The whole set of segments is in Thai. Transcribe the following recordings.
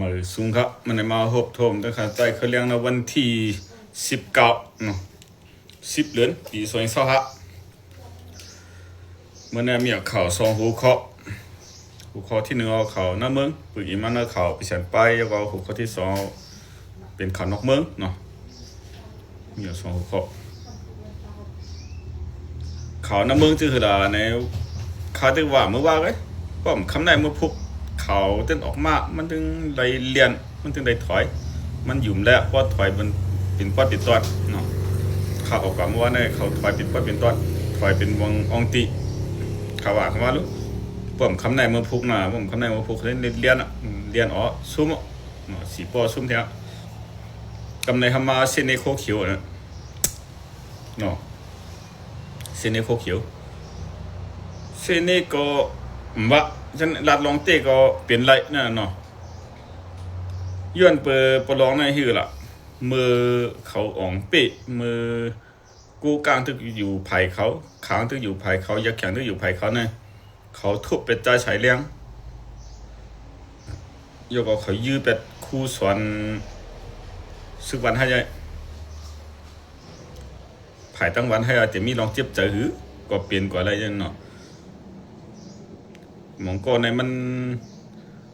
มาสูงครับมันได้มาหบทมตั้งแต่ใจเขาเลี้ยงในวันที่สิบเก้าเนาะสิบเดือนปีสองพันสิบห้าเมื่อนี้มีข่าวสองหัวข้อหัวข้อที่หนึ่งเอาข่าวหน้าเมืองปืนอีมันเอาข่าวไปเฉียนไปแล้วก็หัวข้อที่สองเป็นข่าวนอกเมืองเนาะมีสองหัวข้อข่าวหน้าเมืองจือคือในข่าวที่ว่าเมื่อว่าไงป้อมคำไหนเมื่อพุก เขาเต้นออกมามันถึงได้เรียนมันถึงได้ถอย มันหยุ่มแล้วพราะถอยมันเป็นป้อติดตอนเนาะเขาออกกับว่าเนี่ยเขาถอยเป็นป้อเป็นตอนถอยเป็นวงองติเขาว่าคำว่ารู้ผมคำไหนเมื่อพุกนะผมคำไหนเมื่อพุกเล่นเรียนอะเรียนอ๋อซุ่มอะเนาะสีปอซุ่มเท่ากำในทำมาเส้นในโคเขียวนะเนาะเส้นในโคเขียวเส้นในก็ ว่าฉันลัดลองเตะก็เปลี่ยนไรนั่นเนาะย้อนเปิดประลองในฮือล่ะมือเขาอ่องเปะมือกูกลางทึกอยู่ไผ่เขาขางทึกอยู่ไผ่เขายักแข็งทึกอยู่ไผ่เขาเนี่ยเขาทุบเป็ดใจฉายเลี้ยงยกเอาเขายื้อเป็ดคู่สอนซึกวันให้ยัยไผ่ตั้งวันให้อาจจะมีลองเจ็บใจหือก็เปลี่ยนกว่าอะไรยังเนาะ หมองก่อนในมัน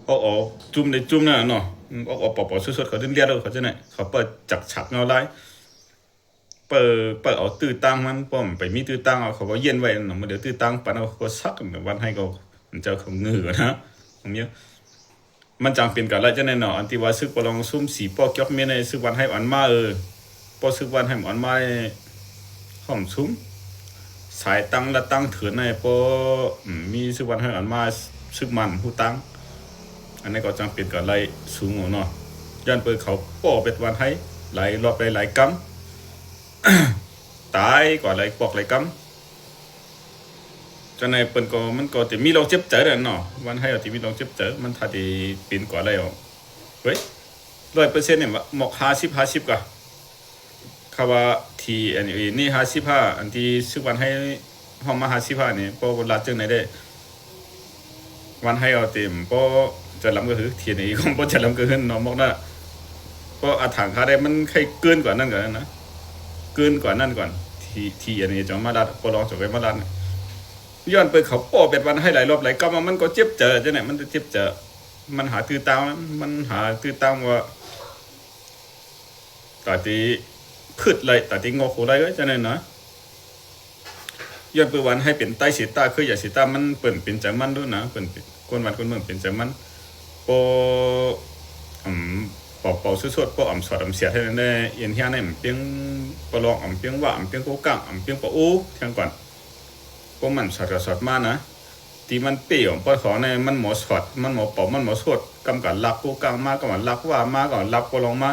ออกออกจุ่มในจุ่มน่ะเนาะออกออกปอปอสุดๆเขาถึงเรียกแล้วเขาจะไหนเขาเปิดจักฉักเงาไล่เปิดเปิดเอาตื้อตั้งมันป้อมไปมีตื้อตั้งเอาเขาก็เย็นไว้เนาะมันเดี๋ยวตื้อตั้งปันเอาเขาซักวันให้เขามันจะเขาเงือนะผมเนี้ยมันจังเป็นกันแล้วจะไหนเนาะอันที่ว่าซึกปลองซุ่มสีป้อกยอกเมียในซึกวันให้อันมาเออป้อซึกวันให้อันมาห้องซุ้ม สายตั้งและตั้งเถือนในพอมีสึกวันให้อันมาซึกมันผู้ตั้ง อันนี้ก็จังเป็นกับไล่สูงเนาะย้อนเปิดเขาป้อเป็ดวันให้หลายรอบหลายหลายกำตายกว่าหลายปอกหลายกำจังในเปิ้นก็มันก็จะมีลองเจ็บเจอเด้อเนาะวันให้เอาที่มีลองเจ็บเจอมันถ้าดีเป็นกว่าอะไรอะเว้ยร้อยเปอร์เซ็นต์เนี่ยว่าหมอกห้าสิบห้าสิบกะ คำว่าทีอันนี้นี่หาสิบห้าอันที่ซึกวันให้ห้องมาหาสิบห้านี่พอรัดจึงไหนได้วันให้เอาเต็มพอจะลำก็คือเทียนนี้องพอจะลำก็คือน้องบอกนะพออาถางคาได้มันใครเกินกว่านั้นก่อนนะเกินกว่านั้นก่อน ทีทีอันนี้จะมาดัดพอลองจะไปมาดัดย้อนไปเขาป้อเป็ดวันให้หลายรอบหลายก็มามันก็เจ็บเจอจะไหนมันจะเจ็บเจอมันหาตื้อตามมันหาตื้อตามว่าตาตี พืชเลยแต่ที่งอโคได้ก็จะนั่นนะย้อนไปวันให้เป็นใต้สีตาคืออย่าสีตามันเปิ่นเป็นจังมันด้วยนะเปิ่นเป็นคนวันคนเมืองเป็นจังมันปออืมปอปอสุดๆปออ่ำสอดอ่ำเสียให้นั่นได้เอียนเฮียนี่มันเปียงปลองอ่ำเปียงว่าอ่ำเปียงโกกังอ่ำเปียงปออู้เที่ยงก่อนปอมันสอดสอดมานะที่มันเปรี้ยวปอขอในมันหมอสอดมันหมอปอมันหมอสดกำกับลักโกกังมาก็มันลักว่ามาก็ลักปอลองมา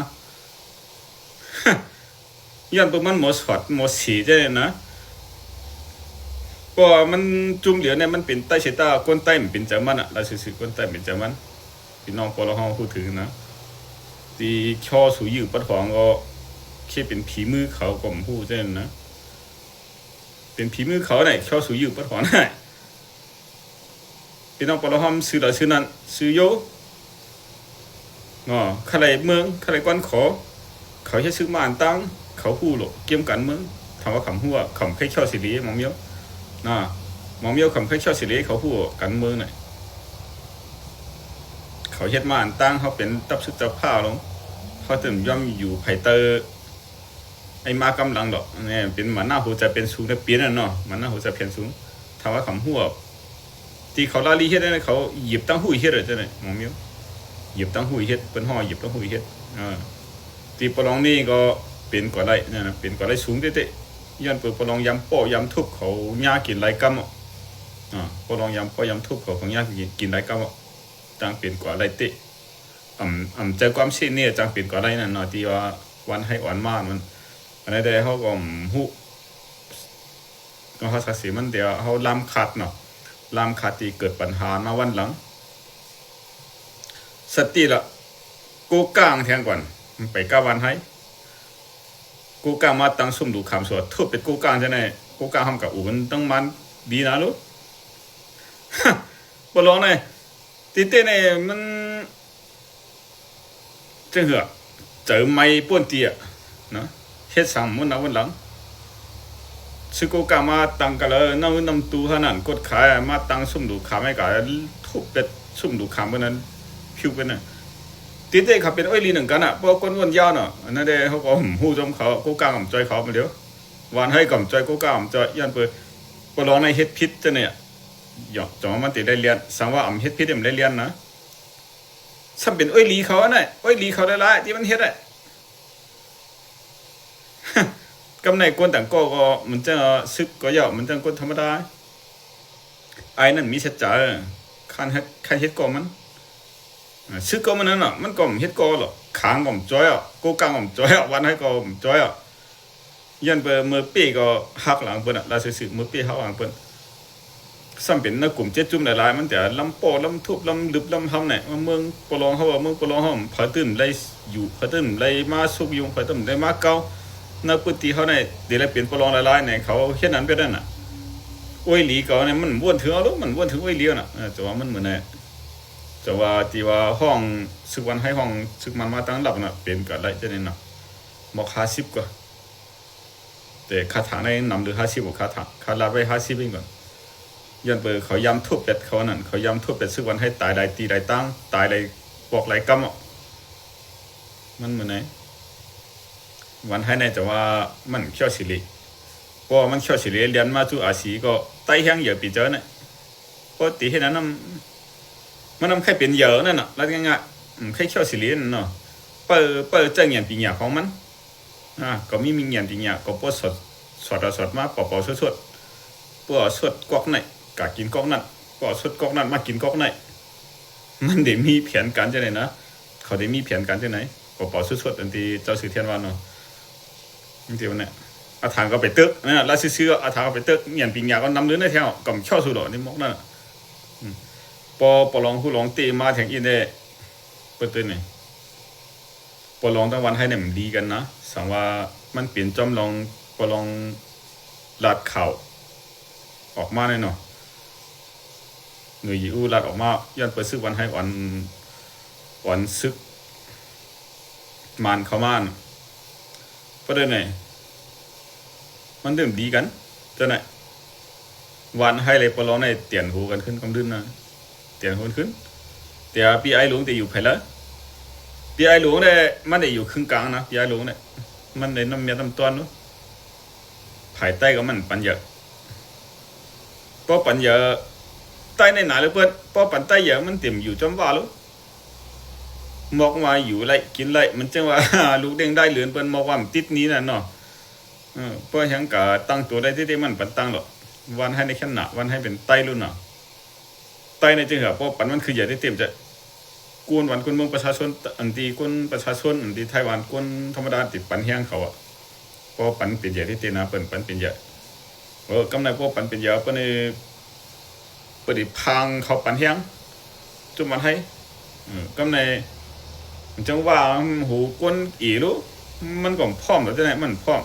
ย้อนประมันหมอสอดหมอสีได้นะก็มันจุ่มเหลือเนี่ยมันเป็นใต้เชตาก้นใต้มันเป็นจามันอะราชสิก้นใต้เป็นจามันพี่น้องปอลห้องพูดถึงนะตีช่อสูยืปัดของก็แค่เป็นผีมือเขาก็ผมพูดได้นะเป็นผีมือเขาเนี่ยช่อสูยืปัดของได้พี่น้องปอลห้องซื้อเราซื้อนั้นซื้อโยอ๋อใครเมืองใครก้อนขอ เขาจะซื้อมาอ่านตั้ง เขาพูดหรอกเกี่ยมกันเมืองคำว่าคำหัวคำแค่ชอบสิริมองเมียวนะมองเมียวคำแค่ชอบสิริเขาพูดกันเมืองหน่อยเขาเฮ็ดมาอ่านตั้งเขาเป็นตับซึกตับผ้าลงเขาตื่นย่อมอยู่ไผ่เตอร์ไอ้มากำลังดอกเนี่ยเป็นหมันหน้าหูจะเป็นสูงแต่เปลี่ยนน่ะเนาะหมันหน้าหูจะเพียนสูงถามว่าคำหัวที่เขาลาลีเฮ็ดได้เขาหยิบตั้งหูเฮ็ดเลยจ้ะเนี่ยมองเมียวหยิบตั้งหูเฮ็ดเป็นห่อหยิบตั้งหูเฮ็ดอ่าตีปลองนี่ก็ เป็นกว่าไรเนี่ยนะเป็นกว่าไรสูงเตะๆย้อนเปิดปลองยำป้อยำทุบเขาหญ้ากินไรกัมอะอ่าปลองยำป้อยำทุบเขาของหญ้ากินกินไรกัมอะจังเป็นกว่าไรเตะอ่ำอ่ำใจความเช่นเนี่ยจังเป็นกว่าไรนั่นเนาะที่ว่าวันให้อ่อนมากมันอันนี้แต่เขาก็หูก็เขาสักสีมันเดียวเขาลำขาดเนาะลำขาดที่เกิดปัญหามาวันหลัง สติละกูกลางแทงก่อนไปก้าวันให้ กูกลามาตั้งซุ่มดูคำสวดทุบเป็นกูกลางจะไหนกูกลาทำกับอูมันตั้งมันดีนะลูกบอลองเลยตีเต้เนี่ยมันจังเหอะเจอไม่ป้วนเตี้ยนะเฮ็ดสังมันเอาวันหลังซึโกกามาตั้งกันเลยน้ำน้ำตูขนาดกดขายมาตั้งสุ่มดูขาไม่กาทุบเป็ดสุ่มดูขาเมื่อนั้นผิวเป็นน่ะ ติดเด้ขับเป็นอ้อยลีหนึ่งกันอะพราะก้นวนยาวเนาะอันนั้นเด้เขาก็หูจมเขากูกลางกับจอยเขามาเดี๋ยววันให้กับจอยกูกลางกับจอยยันเปิดก็ร้องในเฮ็ดพิษจะเนี่ยหยอกจอมันติได้เรียนสังว่าอ่ำเฮ็ดพิษมันได้เรียนนะฉันเป็นอ้อยลีเขาอะน่ะอ้อยลีเขาได้ละที่มันเฮ็ดอะกำในกวนต่างก็ก็มันจะซึกก็ยาวมันจะกวนธรรมดาไอ้นั่นมีสัจจะคันเฮ็ดคันเฮ็ดก็มัน อ่าซึกก็มันนั่นน่ะมันก็มเฮ็ดก็หรอกขางก็มจ้อยอะกูกลางก็มจ้อยอะวันให้ก็มจ้อยอะยันเปเมื่อปีก็หักหลังเปิ้นอะลาซื่อๆมือปีหักหลังเปิ้นซ้ำเป็นนักกลุ่มเจ็ดจุ่มหลายๆมันแต่ลำโปลำทุบลำลึบลำทำเนี่ยเมืองปลองเขาว่าเมืองปลองเขาผาตื่นไล่อยู่ผาตื่นไล่มาสุกยุงผาตื่นไล่มาเกานักปฏิเขาเนี่ยเดี๋ยวเปลี่ยนปลองหลายๆเนี่ยเขาเช่นนั้นไปได้น่ะอ้วยหลีเขาเนี่ยมันวนถึงเอาลูกมันวนถึงอ้วยเลี้ยวน่ะแต่ว่ามันเหมือนเนี่ ยแต่ว่าที่ว่าห้องซึกวันให้ห้องซึกมันมาตั้งหลับนะเป็นกับไรจะเนี่ยนะบอกห้าสิบกว่าแต่คาถาในนำหรือห้าสิบกคาถาคาลาไปห้าสิบเองก่อนยันเบอร์เขาย้ำทุบเป็ดเขานั่นเขาย้ำทุบเป็ดซึ่งวันให้ตายได้ตีได้ตั้งตายได้บอกไรกำอะมันเหมือนไหนวันให้ในแต่ว่ามันเขี้ยวสิริเพราะมันเขี้ยวสิริเรียนมาจู่อาศีก็ไต้แห้งเหยอะปีเจอเนี่ยเพราะตีให้นั้นมัน มันนำแค่เป็นเยอะนั่นน่ะแล้วง่ายๆแค่เขียวสิรินั่นเนาะเปิดเปิดเจ้าเหยียนปีเหยาของมันอ่าก็มีมีเหยียนปีเหยาก็ปวดสดสดสดมาปอปอสดสดปอสดกอกไหนกะกินกอกนั่นปอสดกอกนั่นมากินกอกไหนมันได้มีแผนการจะไหนนะเขาได้มีแผนการจะไหนปอปอสดสดอันที่เจ้าสื่อเทียนวันเนาะจริงๆเนี่ยอาถางก็ไปตึกนะแล้วซื้อๆอาถางก็ไปตึกเหยียนปิงยาก็นำเรือในแถวกับช่อสุดหรอนี่มกนั่น ปอปลองผู้ลองตีมาแทงอินเดเปิดตัวนี่ปลองตั้งวันให้เนี่ยมันดีกันนะสังว่ามันเปลี่ยนจอมลองปลองลาดเข่าออกมาแน่นอนหน่วยยูรัดออกมาย้อนเปิดซึกวันให้วันวันซึกมันเข้ามานประเด็นไหนมันเริ่มดีกันจ้าไหนวันให้เลยปลองในเตียนหูกันขึ้นกำดึนนะ เตียนหูขึ้นแต่ปีไอหลวงแต่อยู่ไผ่ละปีไอหลวงเนี่ยมันได้อยู่ครึ่งกลางนะปีไอหลวงเนี่ยมันได้น้ำเมียน้ำต้นเนาะภายใต้ก็มันปัญญาป้อปัญญาใต้ในหนาเลยเพื่อนป้อปันใต้เยอะมันเต็มอยู่จำว่าลูกมอกมาอยู่ไรกินไรมันจังว่าลูกเด้งได้เหลือนเปิ้นมอกว่ามันติดนี้น่ะเนาะเออเพื่อยังกะตั้งตัวได้ที่ได้มันปันตั้งหรอกวันให้ในขนาดวันให้เป็นใต้รุ่นน่ะ ใต้ในจังเหรอป้อปันมันคือใหญ่ได้เต็มจะกวนวันกวนเมืองประชาชนอันตีกวนประชาชนอันตีไต้หวันกวนธรรมดาติดปันแห้งเขาอะป้อปันเป็นใหญ่ที่เตนะเปิ้นปันเป็นใหญ่เออกำไรพวกปันเป็นยาปนปดิพังเขาปันเฮียงจุมันให้เออกำไรจังว่าหูก้นอีรู้มันก็พร้อมแล้วจะไหนมันพร้อม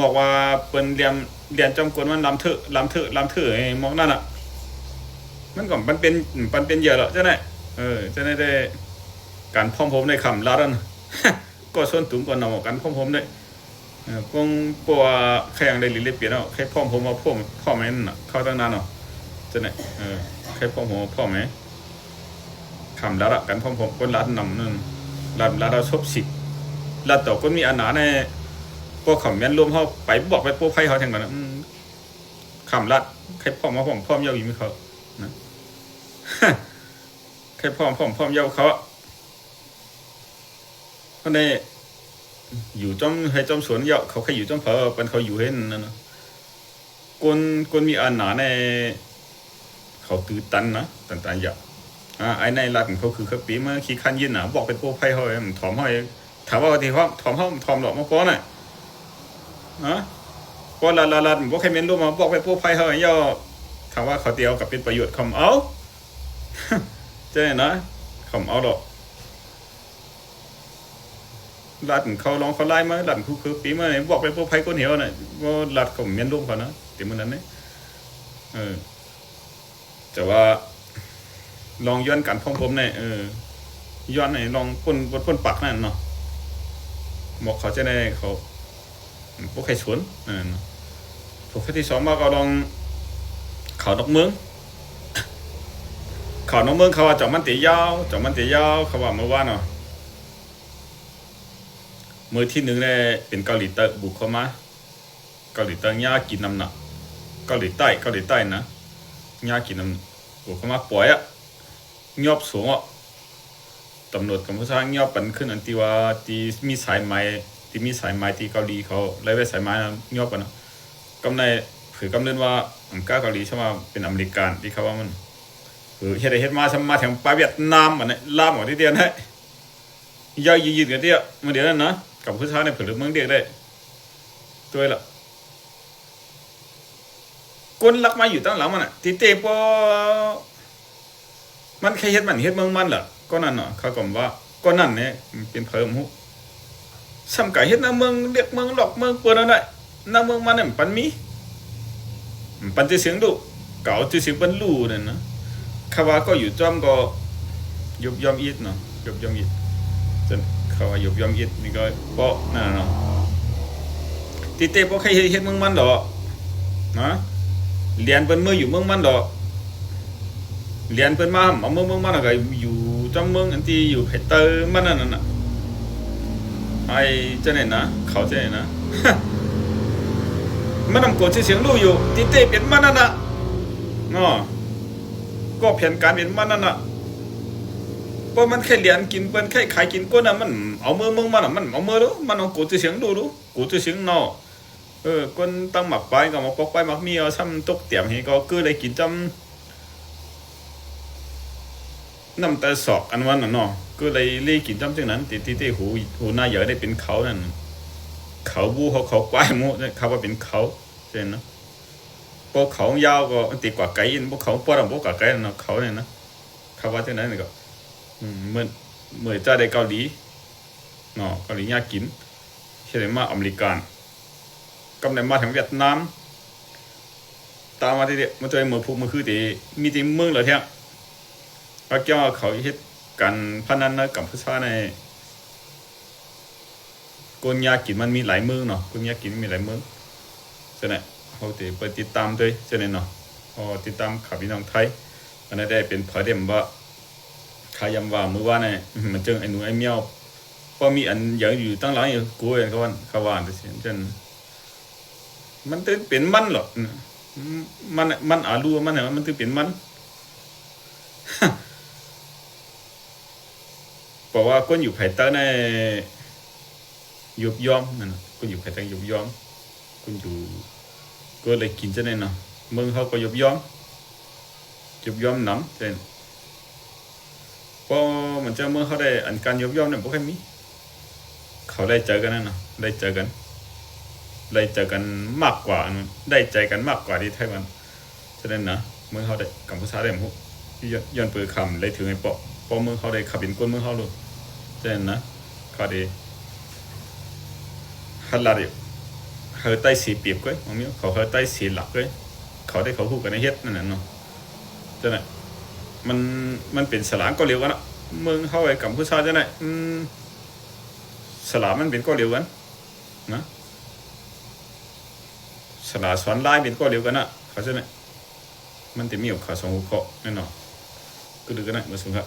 บอกว่าเปิ้นเรียนเรียนจำกวนมันลำเถอะลำเถอะลำเถอะไอ้มอกนั่นอะ มันก็มันเป็นมันเป็นเยอะแล้วจะไหนเออจะไหนได้การพ้อมผมในคำลาดันก็ส่วนตุ้มก่อนเอาการพร้อมผมได้กงปัวแข่งได้ลิลิเปลี่ยนเอาแค่พ่อมผมมาพ่อมพ่อแม่น่ะเข้าตั้งนานเนาะจะไหนเออแค่พ่อมผมพ่อแม่คำละละกันพ่อมผมก็รัดนำนั่นรัดรัดเราชบสิรัดต่อก็มีอันาในพวกคำแม่นรวมเขาไปบอกไปพวกไพ่เขาแทงกันนะคำรัดแค่พ่อมมาพอมพ่อมเยาอยู่ไม่เขา นะแค่พ่อมพ่อมพ่อมเย้าเขาอะก็ในอยู่จอมให้จอมสวนเยอะเขาแค่อยู่จอมเผอเป็นเขาอยู่เห็นนั่นนะกนกนมีอันหนาในเขาตื้อตันนะตันตันเยอะอ่าไอ้ในรัฐของเขาคือเขาปีมาขี้คันยินหนาบอกเป็นพวกไพ่เขาเองถอมเขาเองถามว่าที่เขาถอมเขาถอมหรอกมาป้อนน่ะนะป้อนลาลาลาบอกให้เมนรู้มาบอกเป็นพวกไพ่เขาเย่อถามว่าเขาเตียวกับเป็นประโยชน์คำเอา เจ๊นะคำเอาหรอกหลัดเขาลองเขาไล่มาหลัดคือคือปีมาเนี่ยบอกไปพวกไพ่ก้นเหวน่ะว่าลัดเขาเมียนร่วมเขานะติมันนั้นเนี่ยเออแต่ว่า ลองย้อนกันพ่องผมเนี่ยเออย้อนในลองพ่นพ่นพ่นปักนั่นเนาะหมอกเขาจะได้เขาพวกใครชวนนั่นเนาะพวกที่สองมาก็ลองเขานกเมือง เขานกเมืองเขาว่าจาะมันตียาวจาะมันตียาวเขาว่าเมื่อวานเนาะมือที่หนึ่งเนี่ยเป็นเกาหลีใต้บุกเข้ามาเกาหลีใต้ย่ากินน้ำหนักเกาหลีใต้เกาหลีใต้นะย่ากินน้ำบุกเข้ามาปล่อยอะยอบสูงอะตำรวจกัมพูชายอบปันขึ้นอันที่ว่าที่มีสายไหมที่มีสายไหมที่เกาหลีเขาไล่ไว้สายไหมนะยอบกันนะกำในผือกำเนิดว่าอัมก้าเกาหลีใช่ไหมเป็นอเมริกันที่เขาว่ามัน เฮ็ดได้เฮ็ดมาทำมาแถมไปเวียดนามอันนี้ลามของที่เดียวให้ยาวยืดๆกันเดียวมาเดียวนั้นนะกับผู้ชายในผือเมืองเดียกได้ตัวละก้นลักมาอยู่ตั้งหลังมันอะที่เตปอมันแค่เฮ็ดมันเฮ็ดเมืองมันเหรอก็นั่นเนาะเขาก็ว่าก็นั่นเนี่ยเป็นเพิ่มหุซ้ำกะเฮ็ดน้าเมืองเรียกเมืองหลอกเมืองเปิ้นเอาได้น้าเมืองมันเนี่ยมันปันมีมันปันจะเสียงดุเก่าจะเสียงปันลู่เขาว่าก็อยู่เนาะยบยอมอีดจนเขาว่ายนะ นั่นน่ะเนาะที่เตปอแค่เฮ็ดเฮ็ดเมืองมันดอกนะเรียนเปิ้นมืออยู่เมืองมันดอกเรียนเปิ้นมาเอาเมืองเมืองมันก็อยู่จำเมืองอันที่อยู่เพชรเตอร์มันนั่นน่ะไอ้เจ้าเนี่ยนะเขาเจ้าเนี่ยนะมันนำกดเสียงรู้อยู่ทีเต้เป็นมันนั่นน่ะอ๋อ ก็แผนการเป็นมันนั่นน่ะเพราะมันแค่เรียนกินเปิ้นแค่ขายกินก้นน่ะมันเอามือเมืองมันน่ะมันเอามือรู้มันเอากดชื่อเสียงรู้รู้กดชื่อเสียงนาะเออคนตั้งหมักไปกับหมักปอกไปหมักมีเอาซ้ำตกเตียมให้ก็คือได้กินจำน้ำตาสอกอันวันน่ะเนาะก็เลยเล่กินจำจังนั้นติติติหูหูหน้าเหยอะได้เป็นเขานั่นเขาบูเขาเขากวายหมูเนเขาว่าเป็นเขาเช่นนะ พวกเขายาวก็ติดกว่าไก่อินพวกเขาปวดพวกกว่าไก่นะเขาเนี่ยนะเขาว่าจังนั้นก็เหมือนเหมือนจะได้เกาหลีเนาะเกาหลียากินเช่นมาอเมริกันกำเนิดมาถึงเวียดนามตามมาที่เดียมาเจอเมืองพูมือคือตีมีตีเมืองเหรอเที่ยพระเจ้าเขาเฮ็ดกันพนันนะกับผู้ชายในกนยากินมันมีหลายเมืองเนาะกนยากินมีหลายเมืองใช่ไหม เขาตีไปติดตามด้วยใช่ไหมเนาะพอติดตามข่าวพี่น้องไทยอันนั้ได้เป็นเผยเด่มว่าขายำว่ามือว่าเนี่ยมันเจอไอ้หนูไอ้เมียวพอมีอันอย่างอยู่ตั้งหลังอยู่กูเองเขาว่าเขาว่าแต่เสียงจนมันตื่นเป็นมันหรอกมันมันอารู้ว่ามันเนี่ยมันตื่นเป็นมันบอกว่าก้นอยู่ภายใต้ในยุบย่อมนั่นก้นอยู่ภายใต้ยุบย่อมก้นอยู่ ก็เลยกินจะได้เนาะมึงเขาก็ยบย่อมยบย่อมหน้ำเช่นพอมันจะเมื่อเขาได้อันการยบย่อมเนี่ยบ่ค่มีเขาได้เจอกันนั่นเนาะได้เจอกัน ได้เจอกันมากกว่าได้ใจกันมากกว่าที่ไต้หวันฉะนั้นนะเมื่อเขาได้กัมพูชาได้หมดย้อนย้อนเปิดคำเลยถึงไอ้ปาะเพอเมื่อเขาได้ขับบินก้นเมื่อเขาเลยฉะนั้นนะเขาได้ฮัลลาดิ เขาใต้สีเปียบก็มันมีเขาเขาใต้สีหลักก็เขาได้เขาคู่กันในเฮ็ดนั่นน่ะเนาะฉะนั้นมันมันเป็นสลามก็เร็วกันะเมืองเขาไอ้กัมพูชาจะไหนอืมสลามมันเป็นก็เร็วกันนะสลาสอนไล่เป็นก็เดียวกันนะเขาใช่ไหมมันจะมีกับขาสองหัวข้อแน่นอนก็ดูกันนะมาสุครับ